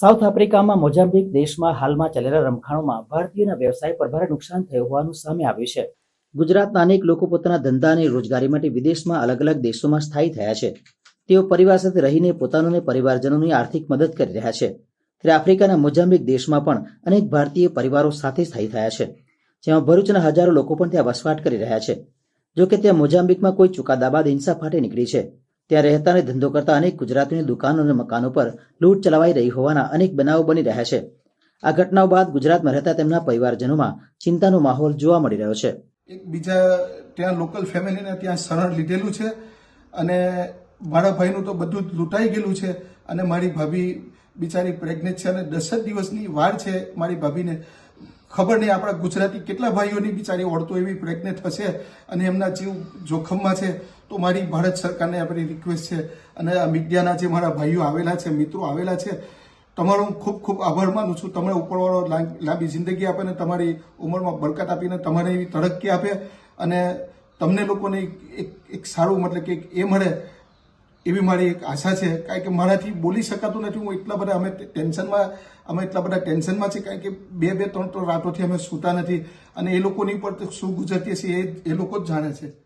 South આફ્રિકામાં Mozambique દેશમાં હાલમાં ચાલેલા રમખાણોમાં ભારતીયોના વ્યવસાય પર ભારે નુકસાન થયું હોવાનું સામે આવ્યું છે. ગુજરાતના અનેક લોકો પોતાના ધંધા અને રોજગારી માટે વિદેશમાં અલગ અલગ દેશોમાં સ્થાયી થયા છે. તેઓ પરિવાર સાથે રહીને પોતાનું અને પરિવારજનોની આર્થિક મદદ કરી રહ્યા છે. ત્યારે આફ્રિકાના મોઝામ્બિક દેશમાં પણ અનેક ભારતીય પરિવારો સાથે સ્થાયી થયા છે. જેમાં ભરૂચના હજારો લોકો પણ ત્યાં વસવાટ કરી રહ્યા છે. જો કે ત્યાં મોઝામ્બિકમાં કોઈ ચુકાદા બાદ હિંસા ફાટી નીકળી છે. ત્યાં રહેતા અને ધંધો કરતા અનેક ગુજરાતીની દુકાનો અને મકાનો પર લૂંટ ચલાવાઈ રહી હોવાના અનેક બનાવો બની રહ્યા છે. આ ઘટનાઓ બાદ ગુજરાતમાં રહેતા તેમના પરિવારજનોમાં ચિંતાનો માહોલ જોવા મળી રહ્યો છે. એક બીજા ત્યાં લોકલ ફેમિલીને ત્યાં શરણ લીધેલું છે અને મારા ભાઈનું તો બધું જ લૂંટાઈ ગયેલું છે અને મારી ભાભી બિચારી પ્રેગ્નેન્ટ છે અને દસ જ દિવસની વાર છે મારી ભાભીને. ખબર નહીં આપણા ગુજરાતી કેટલા ભાઈઓની બિચારી ઓળતો એવી પ્રેગ્નેન્ટ હશે અને એમના જીવ જોખમમાં છે. તો મારી ભારત સરકારને આપણી રિક્વેસ્ટ છે અને આ મીડિયાના જે મારા ભાઈઓ આવેલા છે, મિત્રો આવેલા છે, તમારો ખૂબ ખૂબ આભાર માનું છું. તમને ઉપરવાળો લાંબી જિંદગી આપે ને તમારી ઉંમરમાં બરકત આપીને તમારે એવી તરક્કી આપે અને તમને લોકોને એક- એક સારું મતલબ કે એ મળે એવી મારી એક આશા છે. કારણ કે મારાથી બોલી શકાતું નથી. હું એટલા બધા અમે ટેન્શનમાં, અમે એટલા બધા ટેન્શનમાં છે કારણ કે બે બે, ત્રણ ત્રણ રાતોથી અમે સૂતા નથી. અને એ લોકોની પર શું ગુજરતી હશે એ એ લોકો જ જાણે છે.